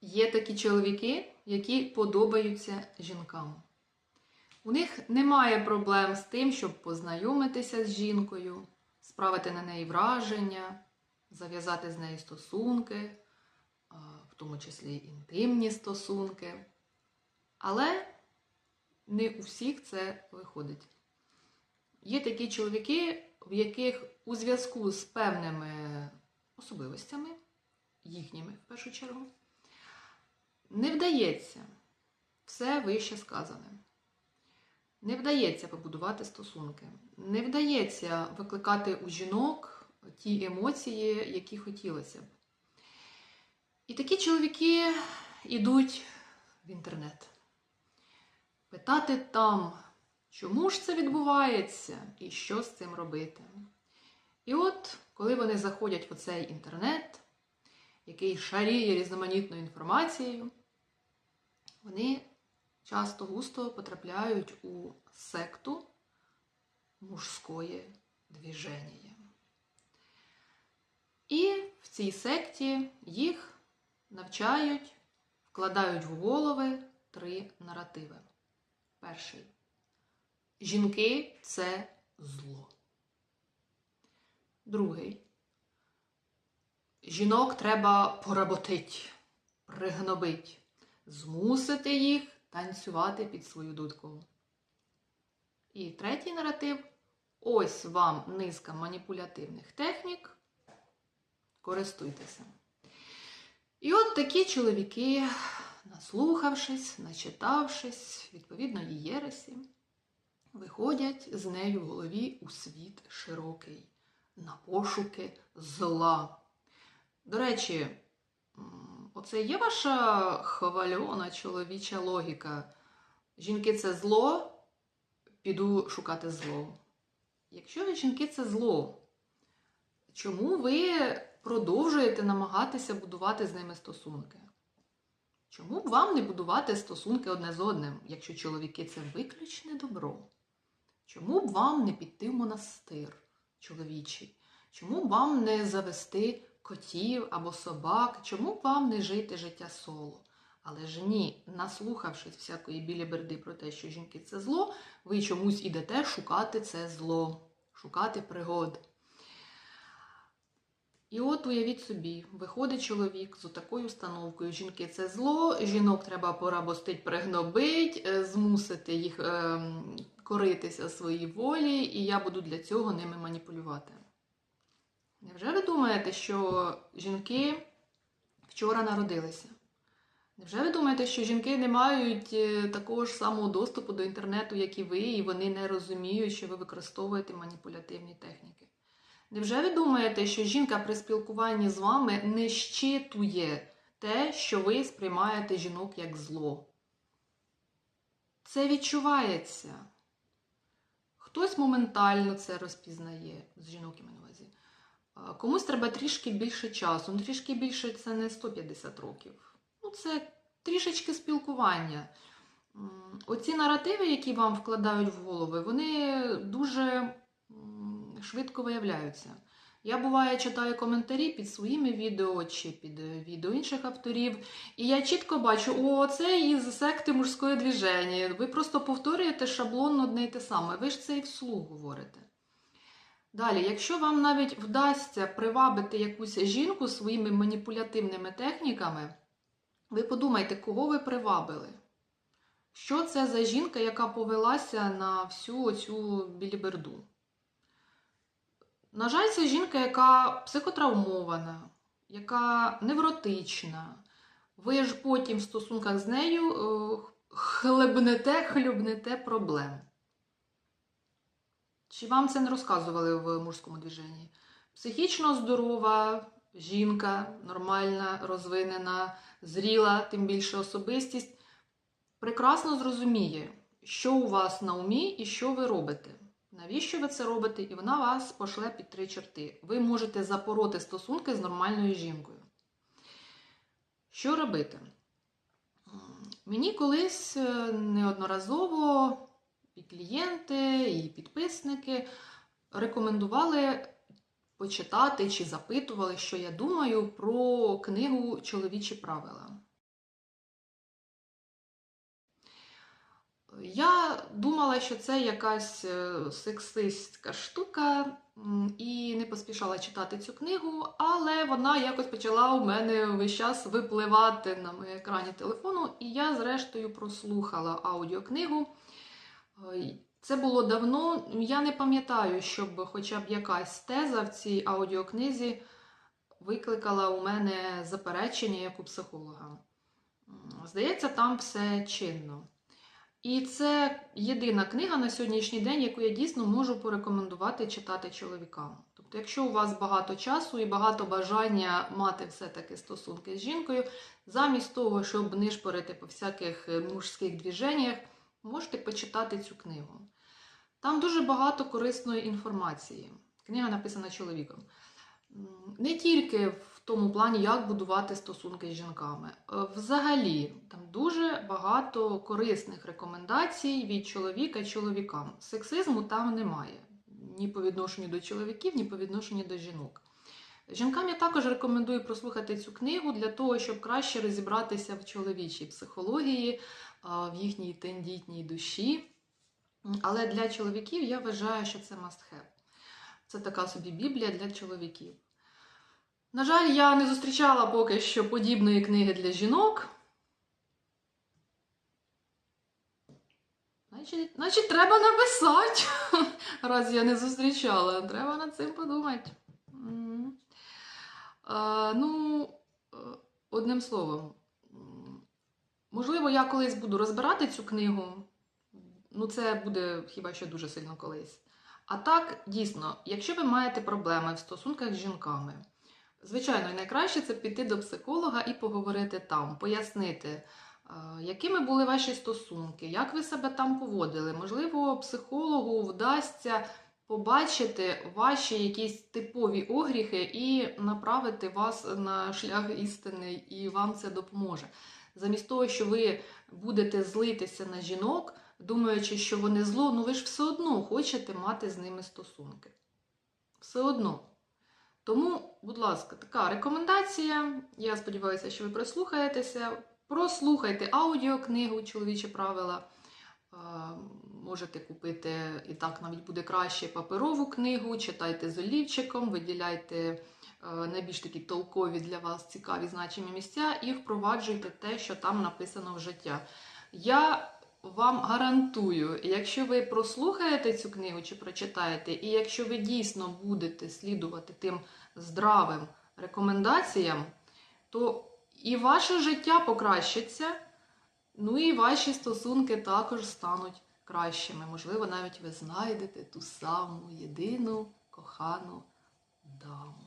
Є такі чоловіки, які подобаються жінкам. У них немає проблем з тим, щоб познайомитися з жінкою, справити на неї враження, зав'язати з нею стосунки, в тому числі інтимні стосунки. Але не у всіх це виходить. Є такі чоловіки, в яких у зв'язку з певними особливостями, їхніми в першу чергу, не вдається все вище сказане. Не вдається побудувати стосунки, не вдається викликати у жінок ті емоції, які хотілося б. І такі чоловіки йдуть в інтернет. Питати там, чому ж це відбувається і що з цим робити. І от, коли вони заходять в цей інтернет, який шаріє різноманітною інформацією, вони часто густо потрапляють у секту мужської движення. І в цій секті їх навчають, вкладають в голови три наративи. Перший. Жінки це зло. Другий. Жінок треба поработить, пригнобить, змусити їх танцювати під свою дудку. І третій наратив ось вам низка маніпулятивних технік. Користуйтеся. І от такі чоловіки, наслухавшись, начитавшись, відповідно її єресі, виходять з нею в голові у світ широкий, на пошуки зла. До речі, оце є ваша хвальона чоловіча логіка. Жінки це зло, піду шукати зло. Якщо жінки це зло, чому ви продовжуєте намагатися будувати з ними стосунки? Чому б вам не будувати стосунки одне з одним, якщо чоловіки це виключне добро? Чому б вам не піти в монастир чоловічий? Чому б вам не завести котів або собак? Чому б вам не жити життя соло? Але ж ні, наслухавшись всякої біліберди про те, що жінки це зло, ви чомусь ідете шукати це зло, шукати пригод. І от уявіть собі, виходить чоловік з такою установкою: жінки це зло, жінок треба порабостить, пригнобить, е, змусити їх е, коритися своїй волі, і я буду для цього ними маніпулювати. Невже ви думаєте, що жінки вчора народилися? Невже ви думаєте, що жінки не мають е, такого ж самого доступу до інтернету, як і ви, і вони не розуміють, що ви використовуєте маніпулятивні техніки? Невже ви думаєте, що жінка при спілкуванні з вами не щитує те, що ви сприймаєте жінок як зло? Це відчувається. Хтось моментально це розпізнає з жінок на увазі. Комусь треба трішки більше часу. Ну, трішки більше це не 150 років. Ну, це трішечки спілкування. Оці наративи, які вам вкладають в голови, вони дуже швидко виявляються. Я буває читаю коментарі під своїми відео чи під е, відео інших авторів, і я чітко бачу, о, це із секти мужської движення. Ви просто повторюєте шаблонно одне й те саме. Ви ж це і вслух говорите. Далі, якщо вам навіть вдасться привабити якусь жінку своїми маніпулятивними техніками, ви подумайте, кого ви привабили? Що це за жінка, яка повелася на всю цю біліберду? На жаль, це жінка, яка психотравмована, яка невротична. Ви ж потім в стосунках з нею е, хлебнете, хлюбнете проблем. Чи вам це не розказували в мужському движенні? Психічно здорова жінка, нормальна, розвинена, зріла, тим більше особистість, прекрасно зрозуміє, що у вас на умі і що ви робите. Навіщо ви це робите? І вона вас пошле під три чорти. Ви можете запороти стосунки з нормальною жінкою. Що робити? Мені колись е, неодноразово і клієнти, і підписники рекомендували почитати чи запитували, що я думаю про книгу Чоловічі правила. Я думала, що це якась е, сексистська штука, і не поспішала читати цю книгу, але вона якось почала у мене весь час випливати на моєму екрані телефону, і я, зрештою, прослухала аудіокнигу. Е, Це було давно. Я не пам'ятаю, щоб хоча б якась теза в цій аудіокнизі викликала у мене заперечення як у психолога. Здається, там все чинно. І це єдина книга на сьогоднішній день, яку я дійсно можу порекомендувати читати чоловікам. Тобто, якщо у вас багато часу і багато бажання мати все-таки стосунки з жінкою, замість того, щоб нишпорити по всяких е, мужських движеннях, можете почитати цю книгу. Там дуже багато корисної інформації. Книга написана чоловіком. Не тільки в тому плані, як будувати стосунки з жінками. Е, Взагалі, там дуже багато корисних рекомендацій від чоловіка чоловікам. Сексизму там немає ні по відношенню до чоловіків, ні по відношенню до жінок. Жінкам я також рекомендую прослухати цю книгу для того, щоб краще розібратися в чоловічій психології, в їхній тендітній душі. Але для чоловіків я вважаю, що це must have. Це така собі біблія для чоловіків. На жаль, я не зустрічала поки що подібної книги для жінок. Значить, значить треба написати, раз я не зустрічала. Треба над цим подумати. А, ну, е, одним словом, можливо, я колись буду розбирати цю книгу. Ну, це буде хіба що дуже сильно колись. А так, дійсно, якщо ви маєте проблеми в стосунках з жінками, звичайно, найкраще це піти до психолога і поговорити там, пояснити, е, якими були ваші стосунки, як ви себе там поводили. Можливо, психологу вдасться побачити ваші якісь типові огріхи і направити вас на шлях істини, і вам це допоможе. Замість того, що ви будете злитися на жінок, думаючи, що вони зло, ну ви ж все одно хочете мати з ними стосунки. Все одно. Тому, будь ласка, така рекомендація. Я сподіваюся, що ви прислухаєтеся. Прослухайте аудіокнигу Чоловічі правила. Можете купити і так навіть буде краще паперову книгу, читайте з олівчиком, виділяйте е, найбільш такі толкові для вас цікаві значимі місця і впроваджуйте те, що там написано в життя. Я вам гарантую, якщо ви прослухаєте цю книгу чи прочитаєте, і якщо ви дійсно будете слідувати тим здравим рекомендаціям, то і ваше життя покращиться, ну і ваші стосунки також стануть кращими. Можливо, навіть ви знайдете ту саму єдину кохану даму.